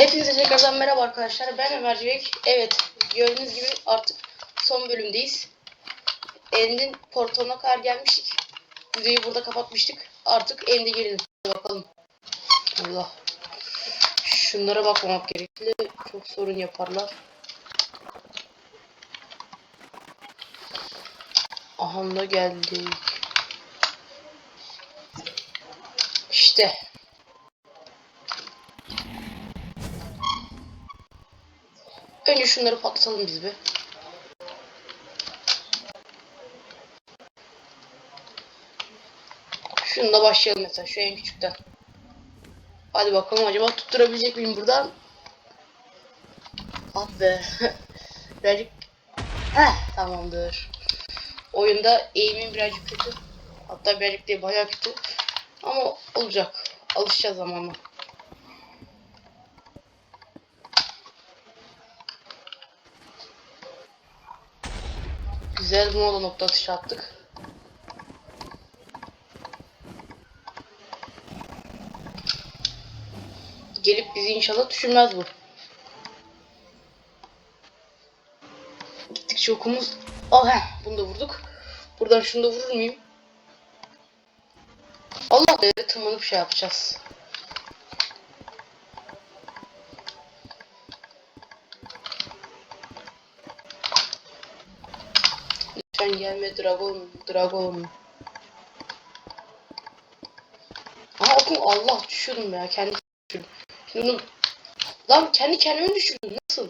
Hepinize tekrardan merhaba arkadaşlar. Ben Ömer Civek. Evet, gördüğünüz gibi artık son bölümdeyiz. End'in portalına kadar gelmiştik. Videoyu burada kapatmıştık. Artık End'e girelim. Bakalım. Allah. Şunlara bakmamak gerekli. Çok sorun yaparlar. Aha da geldik. İşte. Önce şunları patlatalım biz bir. Şununla başlayalım mesela şu en küçükten. Hadi bakalım acaba tutturabilecek miyim buradan? Ah be. birazcık... Heh tamamdır. Oyunda eğimim birazcık kötü. Hatta birazcık değil bayağı kötü. Ama olacak. Alışacağız zamanla. Güzel bir moda nokta atışı attık. Gelip bizi inşallah düşürmez bu. Gittikçe okumuz... Al heh, bunu da vurduk. Buradan şunu da vurur muyum? Allah be tırmanıp şey yapacağız. Lütfen gelme dragon, dragon. Aha okum Allah düşürdüm ya kendi düşürdüm. Lan kendi kendimi düşürdüm nasıl?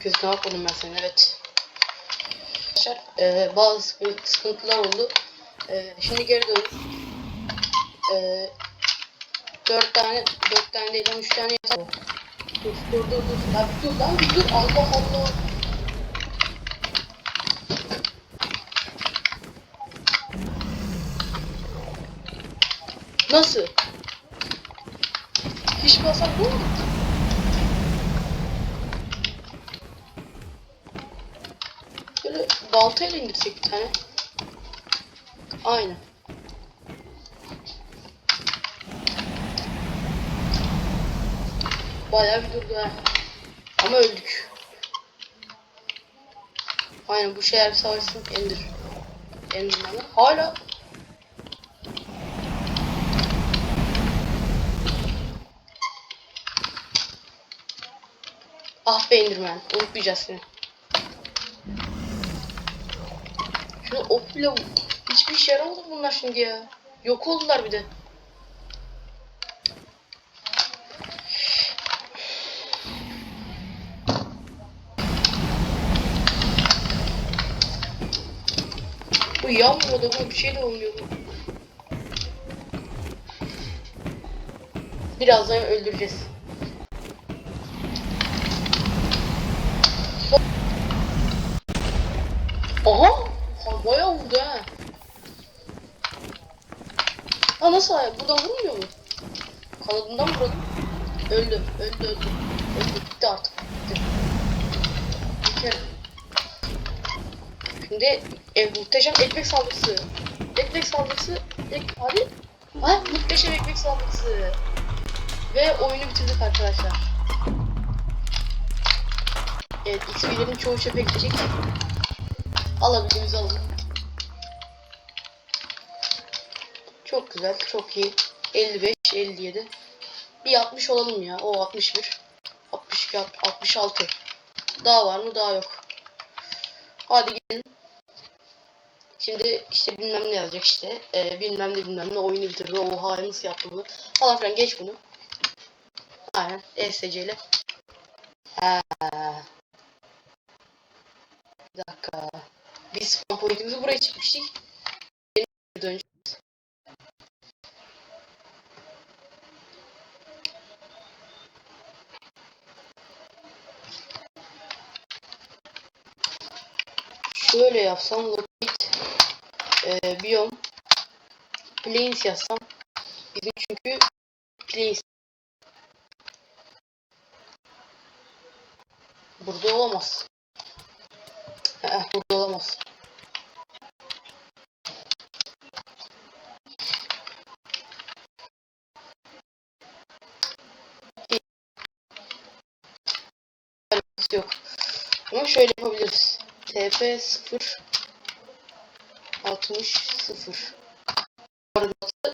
Gözüne bakmadım ben senin evet. Arkadaşlar e, bazı sıkı- sıkıntılar oldu. E, şimdi geri dönüyoruz. E, 4 tane 4 tane değil lan 3 tane yeter. Dur dur dur dur. Ya bir dur lan dur. Allah Allah. Nasıl? Hiç bu mu? Böyle baltayla indirsek bir tane. Aynen. Bayağı bir durdu ha. Ama öldük. Aynen bu bir savaşsın Ender. Enderman'ı. Hala Ah be Enderman. Unutmayacağız seni. Şunu ok bile hiçbir işe yaramadı bunlar şimdi ya. Yok oldular bir de. Bu yanmıyor da bu bir şey de olmuyor bu. Birazdan öldüreceğiz. Aha! Ha, Bayağı vurdu ha. Ha nasıl? Buradan vurmuyor mu? Kanadından vuralım. Öldü, öldü, öldü. Öldü, bitti artık. Bitti. Bir kere. Şimdi e, muhteşem ekmek saldırısı. Ekmek saldırısı. Ek, hadi. Ha, muhteşem ekmek saldırısı. Ve oyunu bitirdik arkadaşlar. Evet, XP'lerin çoğu çöpe gidecek. Alabildiğimizi alalım. Çok güzel, çok iyi. 55, 57. Bir 60 olalım ya. O 61. 62, 66. Daha var mı? Daha yok. Hadi gelin. Şimdi işte bilmem ne yazacak işte. Ee, bilmem ne bilmem ne oyunu bitirdi. Oha nasıl yaptı bunu. Falan filan geç bunu. Aynen. ESC ile. Bir dakika. Biz spawn point'imizi buraya çekmiştik. Yeni döneceğiz. Şöyle yapsam e, biom plains yazsam bizim çünkü plains burada olamaz. Eh, burada olamaz. Yok. Ama şöyle yapabiliriz. TP 0 60 0 koordinatı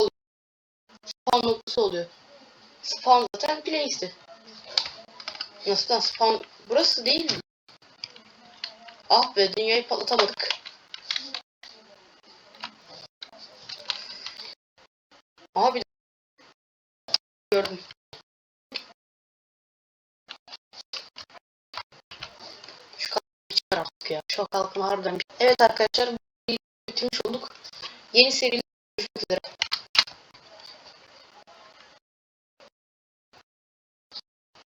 oluyor. Spawn noktası oluyor. Spawn zaten place'ti. Nasıl lan spawn burası değil mi? Ah be dünyayı patlatamadık. Aha bir gördüm. Şu çıkar artık ya. Şu kalkanı harbiden. Evet arkadaşlar bitirmiş olduk. Yeni seriyle görüşmek üzere.